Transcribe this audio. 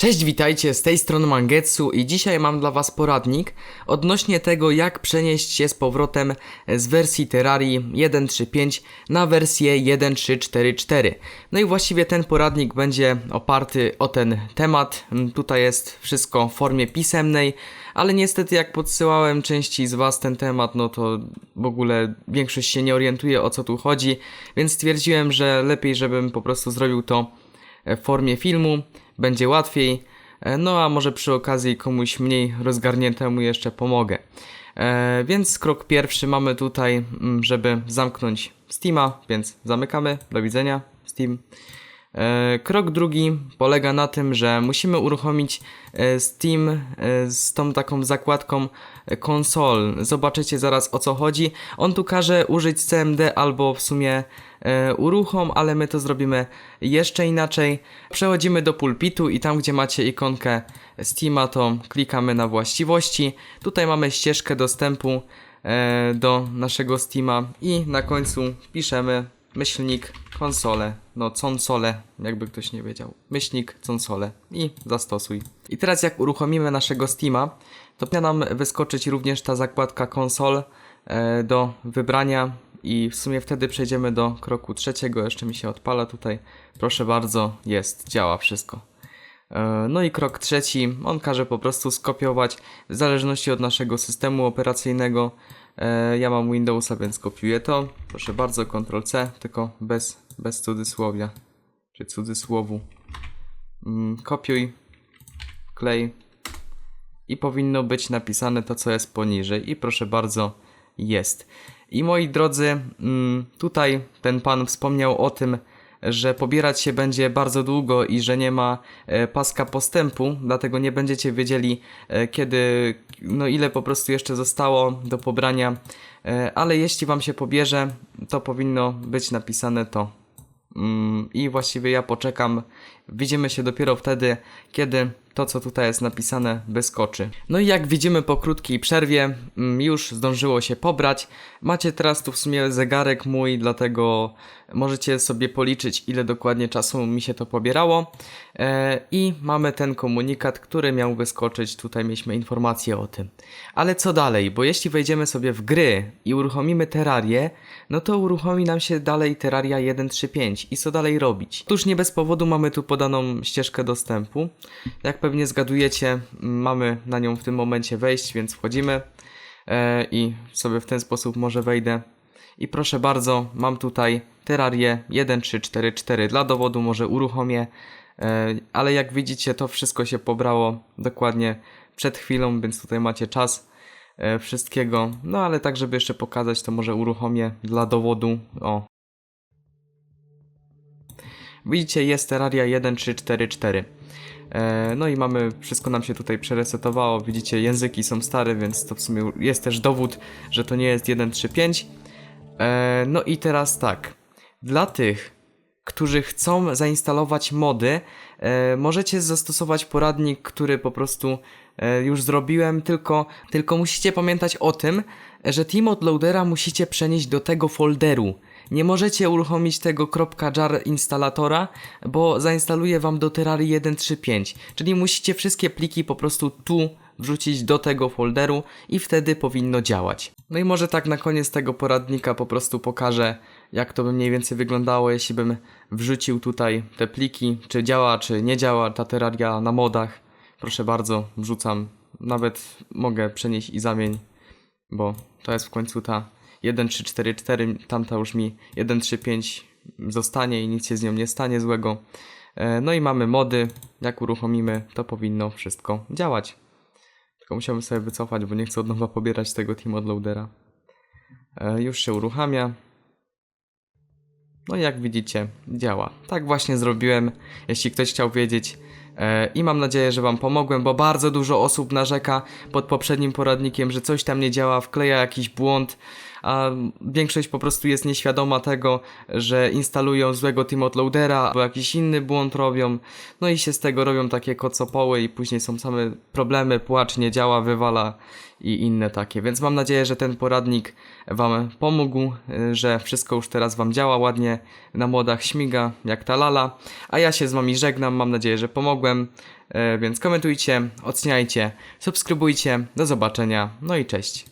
Cześć, witajcie, z tej strony Mangetsu i dzisiaj mam dla was poradnik odnośnie tego jak przenieść się z powrotem z wersji Terrarii 1.3.5 na wersję 1.3.4.4. No i właściwie ten poradnik będzie oparty o ten temat. Tutaj jest wszystko w formie pisemnej, ale niestety jak podsyłałem części z was ten temat, no to w ogóle większość się nie orientuje o co tu chodzi, więc stwierdziłem, że lepiej żebym po prostu zrobił to w formie filmu, będzie łatwiej, e, no a może przy okazji komuś mniej rozgarniętemu jeszcze pomogę. E, więc krok pierwszy mamy tutaj, mm, żeby zamknąć Steama, więc zamykamy, do widzenia, Steam. E, Krok drugi polega na tym, że musimy uruchomić e, Steam e, z tą taką zakładką konsol. Zobaczycie zaraz o co chodzi. On tu każe użyć CMD albo w sumie uruchom, ale my to zrobimy jeszcze inaczej. Przechodzimy do pulpitu i tam gdzie macie ikonkę Steama to klikamy na właściwości. Tutaj mamy ścieżkę dostępu do naszego Steama i na końcu piszemy myślnik konsole, no konsole, jakby ktoś nie wiedział. Myślnik konsole i zastosuj. I teraz jak uruchomimy naszego Steama, to powinna nam wyskoczyć również ta zakładka konsol e, do wybrania i w sumie wtedy przejdziemy do kroku trzeciego. Jeszcze mi się odpala tutaj. Proszę bardzo, jest, działa wszystko. E, No i krok trzeci, on każe po prostu skopiować w zależności od naszego systemu operacyjnego. E, Ja mam Windowsa, więc kopiuję to. Proszę bardzo, Ctrl-C, tylko bez, bez cudzysłowia, czy cudzysłowu. Mm, Kopiuj, klej i powinno być napisane to, co jest poniżej. I proszę bardzo, jest. I moi drodzy, mm, tutaj ten pan wspomniał o tym, że pobierać się będzie bardzo długo i że nie ma e, paska postępu, dlatego nie będziecie wiedzieli e, kiedy, no ile po prostu jeszcze zostało do pobrania, e, ale jeśli wam się pobierze, to powinno być napisane to. Mm, I właściwie ja poczekam. Widzimy się dopiero wtedy, kiedy to, co tutaj jest napisane, wyskoczy. No i jak widzimy po krótkiej przerwie, mm, już zdążyło się pobrać. Macie teraz tu w sumie zegarek mój, dlatego możecie sobie policzyć, ile dokładnie czasu mi się to pobierało. E, I mamy ten komunikat, który miał wyskoczyć. Tutaj mieliśmy informację o tym. Ale co dalej? Bo jeśli wejdziemy sobie w gry i uruchomimy Terrarię, no to uruchomi nam się dalej Terraria 1.3.5. I co dalej robić? Otóż nie bez powodu mamy tu podaną ścieżkę dostępu. Jak pewnie zgadujecie, m, mamy na nią w tym momencie wejść, więc wchodzimy e, i sobie w ten sposób może wejdę. I proszę bardzo, mam tutaj Terrarię 1.3.4.4. Dla dowodu może uruchomię, e, ale jak widzicie to wszystko się pobrało dokładnie przed chwilą, więc tutaj macie czas e, wszystkiego. No ale tak, żeby jeszcze pokazać, to może uruchomię dla dowodu. O. Widzicie, jest Terraria 1.3.4.4. E, No i mamy, wszystko nam się tutaj przeresetowało. Widzicie, języki są stare, więc to w sumie jest też dowód, że to nie jest 1.3.5. E, No i teraz tak. Dla tych, którzy chcą zainstalować mody, e, możecie zastosować poradnik, który po prostu już zrobiłem, tylko, tylko musicie pamiętać o tym, że team od loadera musicie przenieść do tego folderu. Nie możecie uruchomić tego .jar instalatora, bo zainstaluje wam do Terrarii 1.3.5, czyli musicie wszystkie pliki po prostu tu wrzucić do tego folderu i wtedy powinno działać. No i może tak na koniec tego poradnika po prostu pokażę, jak to by mniej więcej wyglądało, jeśli bym wrzucił tutaj te pliki, czy działa, czy nie działa ta Terraria na modach. Proszę bardzo, wrzucam. Nawet mogę przenieść i zamień, bo to jest w końcu ta 1.3.4.4, tamta już mi 1.3.5 zostanie i nic się z nią nie stanie złego. E, No i mamy mody, jak uruchomimy, to powinno wszystko działać. Tylko musiałbym sobie wycofać, bo nie chcę od nowa pobierać tego team od loadera. E, Już się uruchamia. No i jak widzicie, działa. Tak właśnie zrobiłem, jeśli ktoś chciał wiedzieć. E, I mam nadzieję, że Wam pomogłem, bo bardzo dużo osób narzeka pod poprzednim poradnikiem, że coś tam nie działa, wkleja jakiś błąd, a większość po prostu jest nieświadoma tego, że instalują złego team loadera, albo jakiś inny błąd robią, no i się z tego robią takie kocopoły i później są same problemy, płacz nie działa, wywala i inne takie. Więc mam nadzieję, że ten poradnik Wam pomógł, y, że wszystko już teraz Wam działa ładnie, na modach śmiga jak ta lala. A ja się z Wami żegnam, mam nadzieję, że pomogłem. E, więc komentujcie, oceniajcie, subskrybujcie, do zobaczenia, no i cześć.